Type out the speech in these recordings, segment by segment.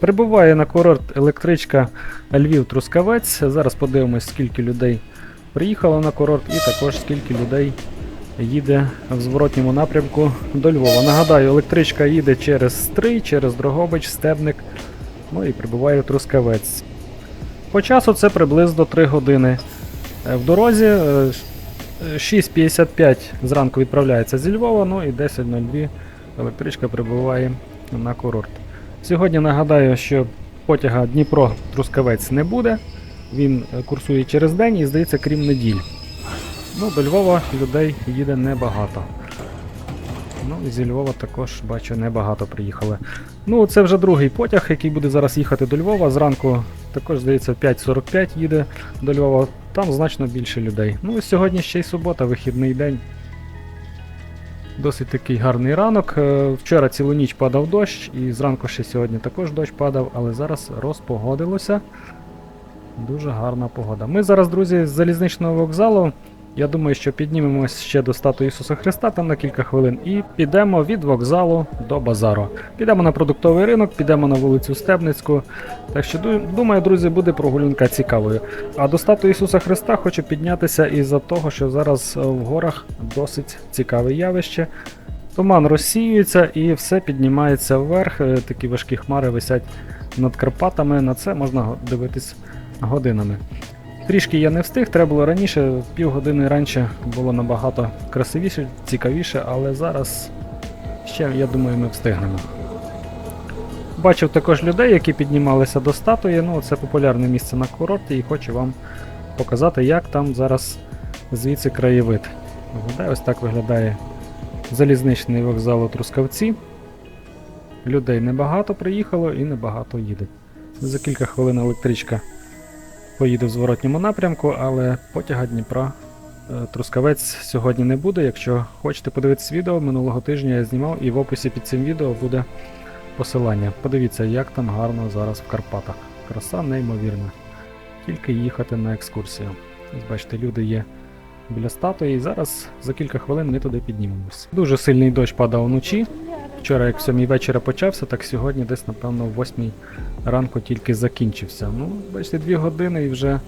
Прибуває на курорт електричка Львів-Трускавець. Зараз подивимось, скільки людей приїхало на курорт, і також скільки людей їде в зворотньому напрямку до Львова. Нагадаю, електричка їде через Стрий, через Дрогобич, Стебник, ну і прибуває в Трускавець. По часу це приблизно 3 години. Е, В дорозі е, ш- е, 6.55 зранку відправляється зі Львова, ну і 10.02 електричка прибуває на курорт. Сьогодні нагадаю, що потяга Дніпро-Трускавець не буде. Він е, курсує через день і, здається, крім неділь. Ну, до Львова людей їде небагато. Ну, і зі Львова також бачу небагато приїхали. Ну, це вже другий потяг, який буде зараз їхати до Львова. Зранку також, здається, 5.45 їде до Львова. Там значно більше людей. Ну і сьогодні ще й субота, вихідний день. Досить такий гарний ранок. Е, Вчора цілу ніч падав дощ, і зранку ще сьогодні також дощ падав, але зараз розпогодилося. Дуже гарна погода. Ми зараз, друзі, з залізничного вокзалу. Я думаю, що піднімемось ще до статуї Ісуса Христа там на кілька хвилин і підемо від вокзалу до базару. Підемо на продуктовий ринок, підемо на вулицю Стебницьку. Так що думаю, друзі, буде прогулянка цікавою. А до статуї Ісуса Христа хочу піднятися із-за того, що зараз е, в горах досить цікаве явище. Туман розсіюється і все піднімається вверх. е, Такі важкі хмари висять над Карпатами. На це можна дивитись годинами. Трішки я не встиг, треба було раніше, півгодини раніше було набагато красивіше, цікавіше, але зараз ще, я думаю, ми встигнемо. Бачив також людей, які піднімалися до статуї. Ну, це популярне місце на курорті, і хочу вам показати, як там зараз звідси краєвид. Виглядає, ось так виглядає залізничний вокзал у Трускавці. Людей небагато приїхало і небагато їде. За кілька хвилин електричка поїде в зворотньому напрямку, але потяга Дніпра е, Трускавець сьогодні не буде. Якщо хочете подивитися відео, минулого тижня я знімав і в описі під цим відео буде посилання. Подивіться, як там гарно зараз в Карпатах. Краса неймовірна. Тільки їхати на екскурсію. Бачите, люди є біля статуї, і зараз за кілька хвилин ми туди піднімемось. Дуже сильний дощ падав вночі. Вчора, як в 7 вечора почався, так сьогодні десь, напевно, в 8 ранку тільки закінчився. Ну, бачите, 2 години і вже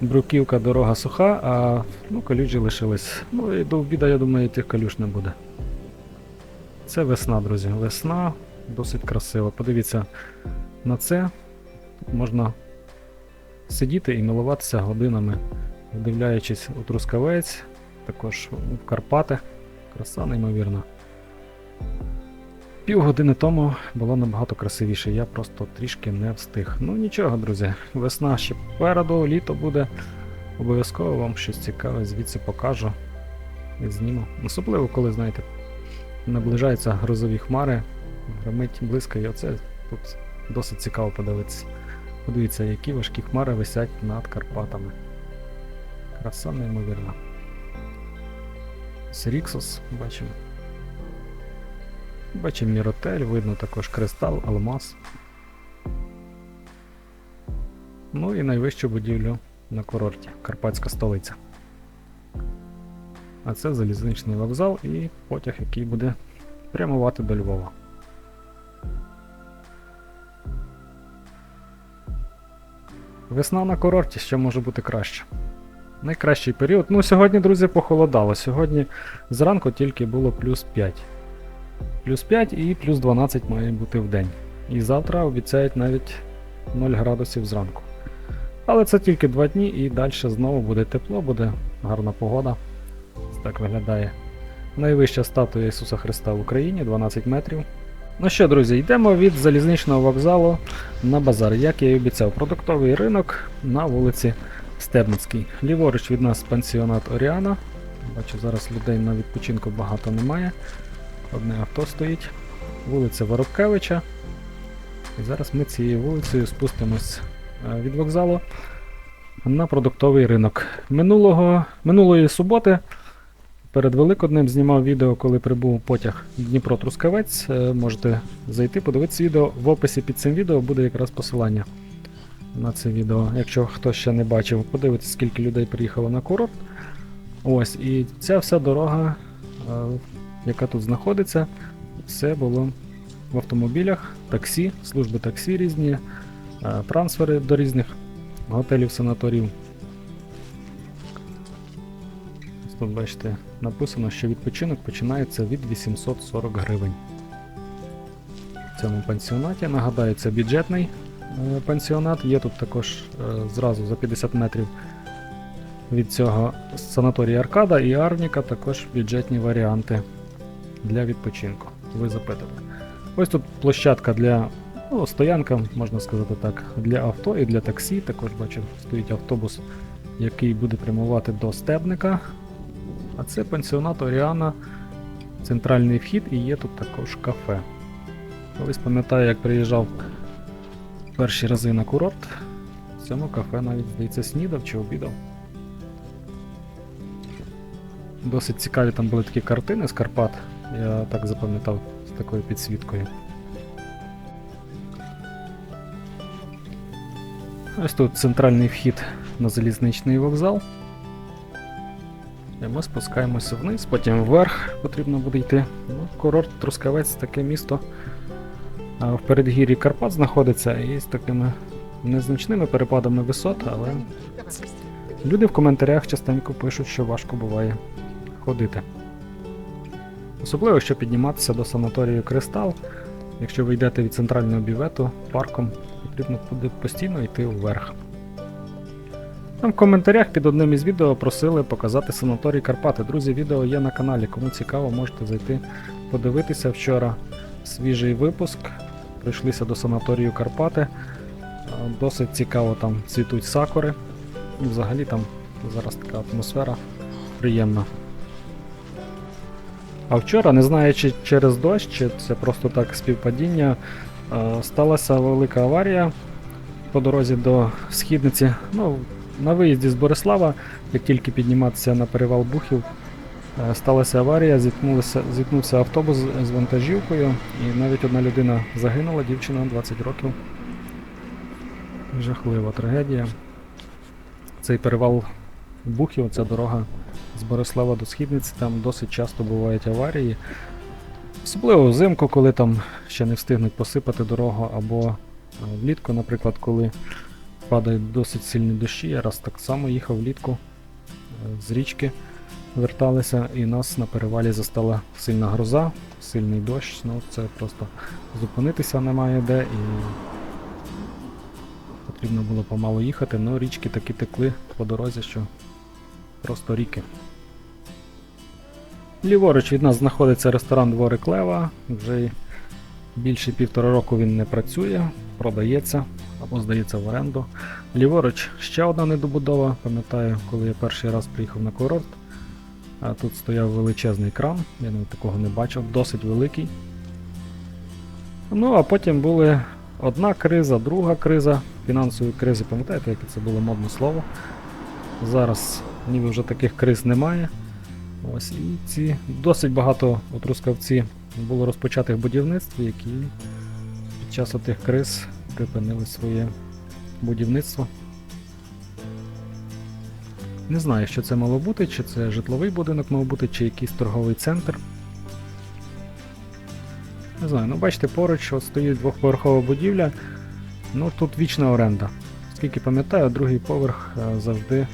бруківка, дорога суха, а ну, калюжі лишились. Ну і до обіду, я думаю, тих калюж не буде. Це весна, друзі. Весна досить красиво. Подивіться на це. Можна сидіти і милуватися годинами, вдивляючись у Трускавець, також в Карпати. Краса неймовірна. Півгодини тому було набагато красивіше, я просто трішки не встиг. Ну нічого, друзі, весна ще попереду, літо буде. Обов'язково вам щось цікаве звідси покажу і зніму. Особливо, коли, знаєте, наближаються грозові хмари, громить блискає, оце тут досить цікаво подивитися. Подивіться, які важкі хмари висять над Карпатами. Краса неймовірна. Сріксос бачимо. Бачимо міротель, видно також кристал, алмаз. Ну і найвищу будівлю на курорті Карпатська столиця. А це залізничний вокзал і потяг, який буде прямувати до Львова. Весна на курорті, що може бути краще. Найкращий період. Ну, сьогодні, друзі, похолодало. Сьогодні зранку тільки було плюс 5. Плюс 5 і плюс 12 має бути в день. І завтра обіцяють навіть 0 градусів зранку. Але це тільки 2 дні і далі знову буде тепло, буде гарна погода. Так виглядає найвища статуя Ісуса Христа в Україні 12 метрів. Ну що, друзі, йдемо від залізничного вокзалу на базар. Як я і обіцяв, продуктовий ринок на вулиці Стебницькій. Ліворуч від нас пансіонат Оріана. Бачу, зараз людей на відпочинку багато немає. Одне авто стоїть. Вулиця Воробкевича. І зараз ми цією вулицею спустимось е, від вокзалу на продуктовий ринок. Минулого, минулої суботи перед Великоднем знімав відео, коли прибув потяг Дніпро-Трускавець. Е, Можете зайти, подивитися відео. В описі під цим відео буде якраз посилання на це відео. Якщо хто ще не бачив, подивитися, скільки людей приїхало на курорт. Ось, і ця вся дорога, е, яка тут знаходиться, все було в автомобілях, таксі, служби таксі різні, е, трансфери до різних готелів, санаторів. Тут бачите, написано, що відпочинок починається від 840 гривень. В цьому пансіонаті. Нагадаю, це бюджетний е, пансіонат. Є тут також е, зразу за 50 метрів від цього санаторія Аркада і Арніка також бюджетні варіанти для відпочинку. Ви запитали. Ось тут площадка для ну, стоянка, можна сказати так, для авто і для таксі. Також бачу, стоїть автобус, який буде прямувати до стебника. А це пансіонат Оріана, центральний вхід і є тут також кафе. Колись пам'ятаю, як приїжджав перші рази на курорт. В цьому кафе навіть, здається, снідав чи обідав. Досить цікаві там були такі картини з Карпат. Я так запам'ятав з такою підсвіткою. Ось тут центральний вхід на залізничний вокзал. І ми спускаємося вниз, потім вверх потрібно буде йти. Ну, курорт Трускавець таке місто. В передгір'ї Карпат знаходиться і з такими незначними перепадами висот, але люди в коментарях частенько пишуть, що важко буває ходити. Особливо, що підніматися до санаторію Кристал. Якщо ви йдете від центрального бювету парком, потрібно буде постійно йти вверх. Там в коментарях під одним із відео просили показати санаторій Карпати. Друзі, відео є на каналі. Кому цікаво, можете зайти подивитися вчора свіжий випуск. Прийшлися до санаторію Карпати. Досить цікаво там цвітуть сакури. І взагалі там зараз така атмосфера приємна. А вчора, не знаю, чи через дощ, чи це просто так співпадіння, е, сталася велика аварія по дорозі до східниці. Ну, на виїзді з Борислава, як тільки підніматися на перевал Бухів, е, сталася аварія, зіткнувся автобус з вантажівкою, і навіть одна людина загинула, дівчина 20 років. Жахлива трагедія. Цей перевал Бухів, ця дорога з Борислава до Східниці, там досить часто бувають аварії. Особливо взимку, коли там ще не встигнуть посипати дорогу, або е, влітку, наприклад, коли падають досить сильні дощі. Я раз так само їхав влітку е, з річки, верталися, і нас на перевалі застала сильна гроза, сильний дощ. Ну це просто зупинитися немає де і потрібно було помалу їхати, але річки таки текли по дорозі, що просто ріки. Ліворуч від нас знаходиться ресторан Дворик Лева. Вже більше півтора року він не працює, продається або здається в оренду. Ліворуч ще одна недобудова. Пам'ятаю, коли я перший раз приїхав на курорт. А тут стояв величезний кран, я навіть такого не бачив, досить великий. Ну, а потім були одна криза, друга криза, фінансові кризи, пам'ятаєте, яке це було модне слово. Зараз ніби вже таких криз немає. Ось і ці досить багато у Трускавці було розпочатих будівництв, які під час отих криз припинили своє будівництво. Не знаю, що це мало бути, чи це житловий будинок мав бути, чи якийсь торговий центр. Не знаю, ну бачите, поруч от стоїть двохповерхова будівля. Ну тут вічна оренда. Скільки пам'ятаю, другий поверх е, завжди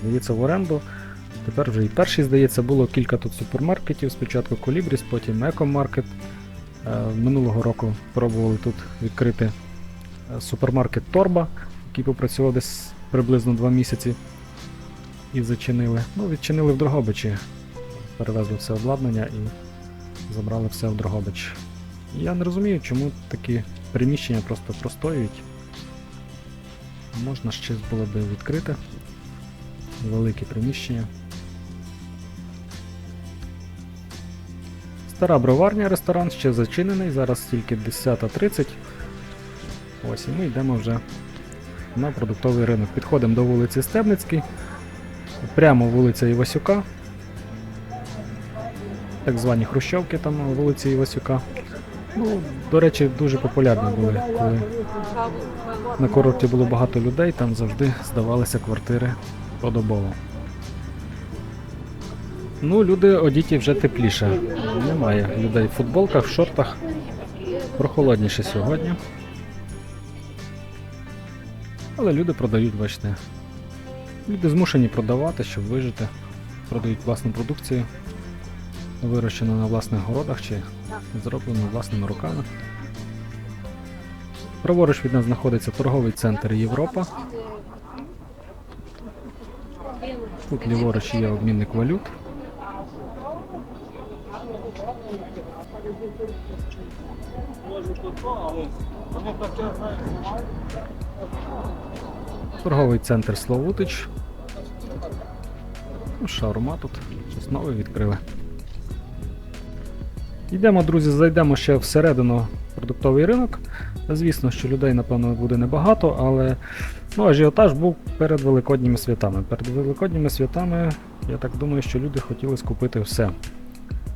здається в оренду. Тепер вже і перший, здається, було кілька тут супермаркетів. Спочатку Колібріс, потім Екомаркет. Е, Минулого року пробували тут відкрити е, супермаркет Торба, який попрацював десь приблизно 2 місяці. І зачинили. Ну, відчинили в Дрогобичі. Перевезли все обладнання і забрали все в Дрогобич. Я не розумію, чому такі приміщення просто простоюють. Можна щось було би відкрити. Велике приміщення. Стара броварня, ресторан ще зачинений, зараз тільки 10.30. Ось і ми йдемо вже на продуктовий ринок. Підходимо до вулиці Стебницький. Прямо вулиця Івасюка. Так звані Хрущовки там вулиці Івасюка. Ну, до речі, дуже популярні були, коли на курорті було багато людей, там завжди здавалися квартири подобово. Ну, люди одіті вже тепліше. Немає людей в футболках, в шортах. Прохолодніше сьогодні. Але люди продають, бачите. Люди змушені продавати, щоб вижити. Продають власну продукцію, вирощену на власних городах чи зроблену власними руками. Праворуч від нас знаходиться торговий центр Європа. Тут ліворуч є обмінник валют. Торговий центр Славутич. Ну, Шаурма тут. Щось нове відкрили. Йдемо, друзі, зайдемо ще всередину продуктовий ринок. Звісно, що людей, напевно, буде небагато, але ну, ажіотаж був перед Великодніми святами. Перед Великодніми святами, я так думаю, що люди хотіли скупити все,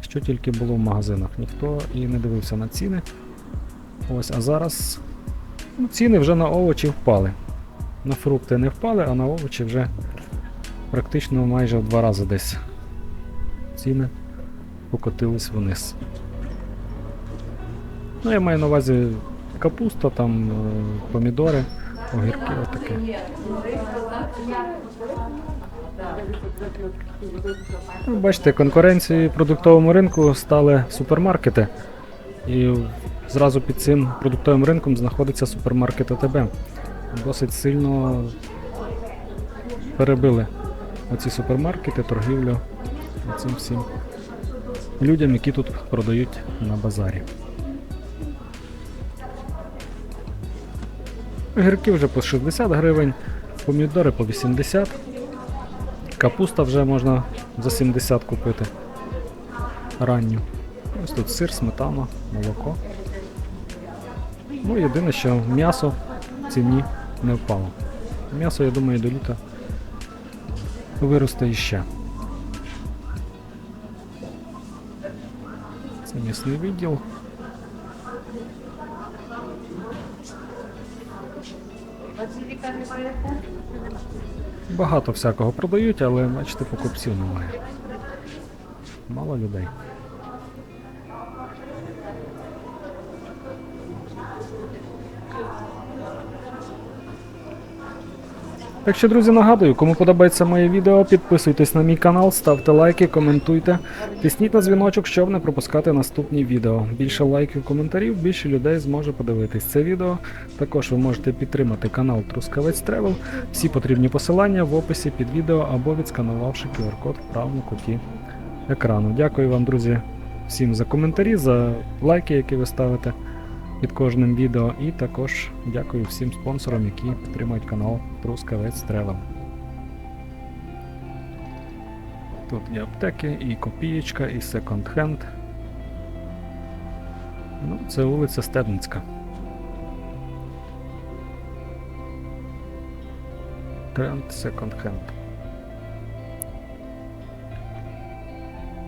що тільки було в магазинах. Ніхто і не дивився на ціни. Ось, а зараз ну, ціни вже на овочі впали. На фрукти не впали, а на овочі вже практично майже в два рази десь ціни покотились вниз. Ну, я маю на увазі капуста, там е, помідори, огірки, отаке. Ну, бачите, конкуренцією продуктовому ринку стали супермаркети. І зразу під цим продуктовим ринком знаходиться супермаркет АТБ. Досить сильно перебили оці супермаркети, торгівлю цим всім людям, які тут продають на базарі. Огірки вже по 60 гривень, помідори по 80. Капуста вже можна за 70 купити. Ранню. Ось тут сир, сметана, молоко. Ну, єдине, що м'ясо в ціні не впало. М'ясо, я думаю, до літа виросте іще. Це м'ясний відділ. Багато всякого продають, але бачите, покупців немає. Мало людей. Так що, друзі, нагадую, кому подобається моє відео, підписуйтесь на мій канал, ставте лайки, коментуйте, тисніть на дзвіночок, щоб не пропускати наступні відео. Більше лайків, коментарів, більше людей зможе подивитись це відео. Також ви можете підтримати канал Трускавець Тревел. Всі потрібні посилання в описі під відео або відсканувавши QR-код в правому куті екрану. Дякую вам, друзі, всім за коментарі, за лайки, які ви ставите під кожним відео. І також дякую всім спонсорам, які підтримують канал Трускавець Тревел. Тут і аптеки, і копієчка, і секонд-хенд. Ну, це вулиця Стебницька. Тренд секонд-хенд.